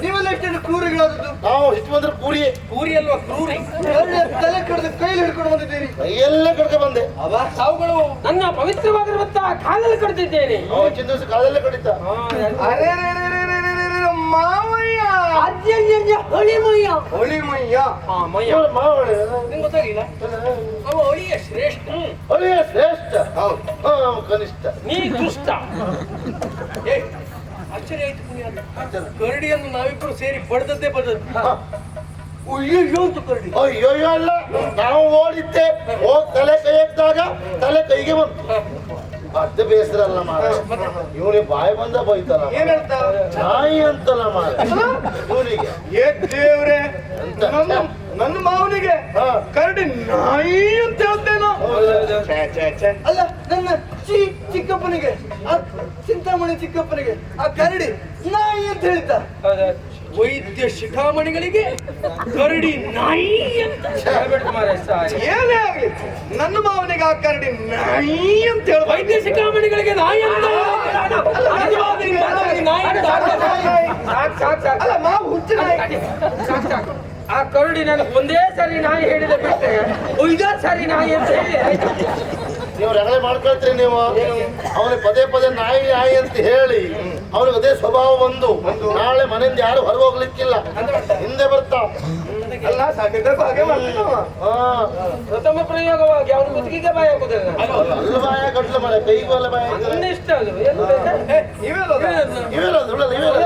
ನೀವೆಲ್ಲ ಎಷ್ಟು ಕ್ರೂರಿಗಳಾದದ್ದು ನಾವು ಇಷ್ಟು ಬಂದ್ರೆ ಪೂರಿ ಕೂರಿ ಅಲ್ವಾ ಕ್ರೂರಿ ತಲೆ ಕಡ್ದು ಕೈಲಿ ಹಿಡ್ಕೊಂಡು ಬಂದಿದ್ದೀರಿ ಎಲ್ಲ ಕಡ್ಕ ಬಂದೆ ಅವುಗಳು ನನ್ನ ಪವಿತ್ರವಾಗಿರುವಂತಹ ಕಾಲಲ್ಲಿ ಕಡ್ದಿದ್ದೇನೆ ದಿವಸ ಕಾಲಲ್ಲೇ ಕಡಿತ ಅರೆ ಮಾವಯ್ಯ ಹೊಳಿಮಯ್ಯ ಹೊಳಿಮಯ್ಯ ಹಾ ಮಯ್ಯ ಇವ್ರ ಮಾವಳೆ ಗೊತ್ತಾಗಿಲ್ಲ ಅವ ಹೊಳಿಯ ಶ್ರೇಷ್ಠ ಹೊಳಿಯ ಶ್ರೇಷ್ಠ ಹೌದು. ಅವ ಕನಿಷ್ಠ. ನೀ ದುಷ್ಟ. ಏ, ಆಶ್ಚರ್ಯ ಆಯ್ತು ಪುಣ್ಯ ಕರಡಿಯನ್ನು ನಾವಿಬ್ರು ಸೇರಿ ಬಡ್ದದ್ದೇ ಬಡ್ದದ್ದು. ಹಾ. ಅಯ್ಯೋ ಅಂತ ಕರಡಿ. ಅಯ್ಯೋ ಅಲ್ಲ. ನಾವು ಓಡಿದ್ದೆ. ಹೋಗ್ ತಲೆ ಕೈ ಎತ್ತಾಗ ತಲೆ ಕೈಗೆ ಬಂತು. ಅದ ಬೇಸರ ಅಲ್ಲ ಮಾರ ಇವನಿಗೆ ಬಾಯಿ ಬಂದ ಬೈತಲ್ಲ ಏನ್ ಹೇಳ್ತಾ? ನಾಯಿ ಅಂತಲ್ಲ ಮಾರ ಇವನಿಗೆ. ಏ ದೇವ್ರೆ ನನ್ನ ನನ್ನ ಮಾವನಿಗೆ ಹಾ. ಕರಡಿ ನಾಯಿ ಅಂತ ಅಲ್ಲ ನನ್ನ ಚಿ ಚಿಕ್ಕಪ್ಪನಿಗೆ ಆ ಚಿಂತಾಮಣಿ ಚಿಕ್ಕಪ್ಪನಿಗೆ ಆ ಕರಡಿ ನಾಯಿ ಅಂತ ಹೇಳ್ತ ವೈದ್ಯ ಶಿಖಾಮಣಿಗಳಿಗೆ ಕರಡಿ ನಾಯಿ ಅಂತ ಏನೇ ಆಗ್ಲಿ ನನ್ನ ಮಾವನಿಗೆ ಆ ಕರಡಿ ನಾಯಿ ಅಂತ ಹೇಳ ವೈದ್ಯ ಶಿಖಾಮಣಿಗಳಿಗೆ ನಾಯಿ ಅಂತ ಅಲ್ಲ ಮಾವು ಹುಚ್ಚ ನಾಯಿ. ಆ ಕರಡಿ ನನಗೆ ಒಂದೇ ಸರಿ ನಾಯಿ ಹೇಳಿದ. ಸರಿ ನಾಯಿ ಅಂತ ಹೇಳಿ. ನೀವು ರಗಳೆ ಮಾಡ್ಕೊಳ್ತೀರಿ ನೀವು. ಅವನಿಗೆ ಪದೇ ಪದೇ ನಾಯಿ ನಾಯಿ ಅಂತ ಹೇಳಿ ಅವನಿಗೆ ಅದೇ ಸ್ವಭಾವ ಬಂದು ನಾಳೆ ಮನೆಯಿಂದ ಯಾರು ಹೊರ ಹೋಗ್ಲಿಕ್ಕಿಲ್ಲ ಹಿಂದೆ ಬರ್ತಾವ. ಅಲ್ಲ ಸಾಕಿದ್ರೆ ಹಾಗೆ ಮಾಡ್ತಾನವ. ಹಾ. ಪ್ರಥಮ ಪ್ರಯೋಗವಾಗಿ ಅವನು ಕುತ್ತಿಗೆ ಬಾಯ ಹಾಕುದಿಲ್ಲ. ಅಲ್ಲ ಬಾಯ ಕಟ್ಲ ಮಾಡ ಕೈಗೂ ಅಲ್ಲ ಬಾಯ ಅದು? ಇವೆಲ್ಲ ಇವೆಲ್ಲ ಇವೆಲ್ಲ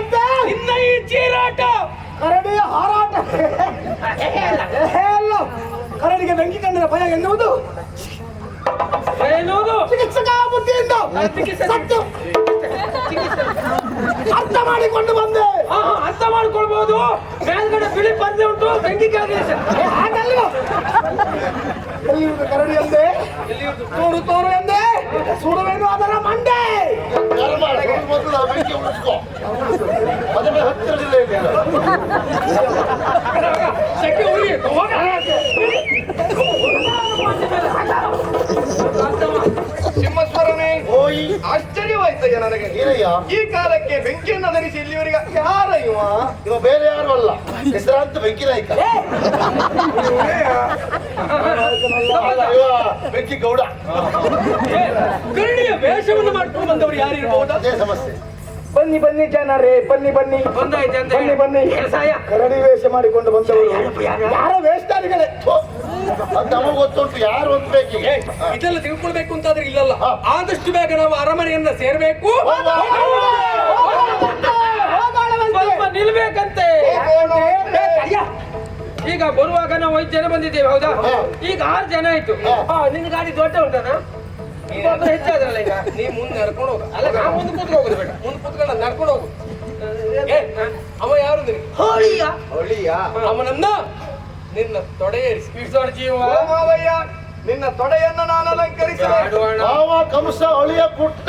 ಏನಂತ ಇನ್ನ ಈ ಚೀರಾಟ. ಕರಡಿಯ ಹಾರಾಟ. ಏ ಅಲ್ಲ. ಕರಡಿಗೆ ಬೆಂಕಿ ಕಂಡರೆ ಭಯ ಎನ್ನುವುದು? ಏನೋದು ಚಿಕಿತ್ಸಕ ಬುದ್ಧಿಯಿಂದ? ಸತ್ತು ಅರ್ಥ ಮಾಡಿಕೊಂಡು ಬಂದೆ. ಅರ್ಥ ಮಾಡಿಕೊಳ್ಬಹುದು ಮೇಲ್ಗಡೆ ಬಿಳಿ ಪಂದೆ ಉಂಟು ಬೆಂಕಿ ಕೆಳಗೆ ಏ, ಹಾಗಲ್ಲ ಎಲ್ಲಿರುವುದು ಕರಡಿ ಎಂದೆ ತೋರು ತೋರು. ಆ ಬೆಂಕಿ ಇದೆ ಸೆಕೆ ಉರಿ ಹೋಗ ಸಿಂಹಸ್ವರನೇ ಓಯ್ ಆಶ್ಚರ್ಯವಾಯ್ತಯ್ಯ ನನಗೆ ಏನಯ್ಯ ಈ ಕಾಲಕ್ಕೆ ಬೆಂಕಿಯನ್ನು ಧರಿಸಿ ಇಲ್ಲಿವರಿಗೆ ಯಾರ ಇವ ಇವ ಬೇರೆ ಯಾರು ಅಲ್ಲ ಹೆಸರಾಂತ ಬೆಂಕಿ ನಾಯ್ಕ ಇವ ಬೆಂಕಿ ಗೌಡ ಕರ್ಣಿಯ ವೇಷವನ್ನು ಮಾಡ್ಕೊಂಡು ಬಂದವರು ಯಾರು ಇರಬಹುದು ಅದೇ ಸಮಸ್ಯೆ ಬನ್ನಿ ಬನ್ನಿ ಜನರೇ ಬನ್ನಿ ಬನ್ನಿ. ಬಂದಾಯ್ತು ಅಂತ ಬನ್ನಿ ಬನ್ನಿ. ಕೆಲಸಾಯ ಕರಡಿ ವೇಷ ಮಾಡಿಕೊಂಡು ಬಂದವರು. ಯಾರ? ವೇಷಧಾರಿಗಳೇ? ನಮಗೆ ಗೊತ್ತುಂಟು ಯಾರು ಅಂತ ಇದೆಲ್ಲ ತಿಳ್ಕೊಳ್ಬೇಕು ಅಂತಾದ್ರೆ ಇಲ್ಲಲ್ಲ. ಆದಷ್ಟು ಬೇಗ ನಾವು ಅರಮನೆಯನ್ನ ಸೇರ್ಬೇಕು. ನಿಲ್ಬೇಕಂತೆ. ಈಗ ಬರುವಾಗ ನಾವು ಐದು ಜನ ಬಂದಿದ್ದೇವೆ ಹೌದಾ? ಈಗ ಆರು ಜನ ಆಯ್ತು. ನಿನ್ನ ಗಾಡಿ ದೊಡ್ಡ ಉಂಟನ? ಹೆಚ್ಚಾದ್ರಲ್ಲ ಈಗ? ನೀ ಮುಂದೆ ನಡ್ಕೊಂಡು ಹೋಗು. ಅಲ್ಲ ನಾ ಮುಂದೆ ಕೂತ್ಕೊಂಡು ಹೋಗುದು ಬೇಡ. ಮುಂದೆ ಕೂತ್ಕೊಂಡು ನಡ್ಕೊಂಡು ಹೋಗು. ಏ, ಅವ ಯಾರು ನಿನಗೆ? ಹೊಳಿಯ ಅವನನ್ನ ನಿನ್ನ ತೊಡೆಯೇರಿಸಿ ಬಿಡ್ಸೋಣ ಜೀವ. ಮಾವಯ್ಯ ನಿನ್ನ ತೊಡೆಯನ್ನ ನಾನು ಅಲಂಕರಿಸಿ ಭಾವ ಕಂಸ ಅಳಿಯ ಪುಟ್ಟ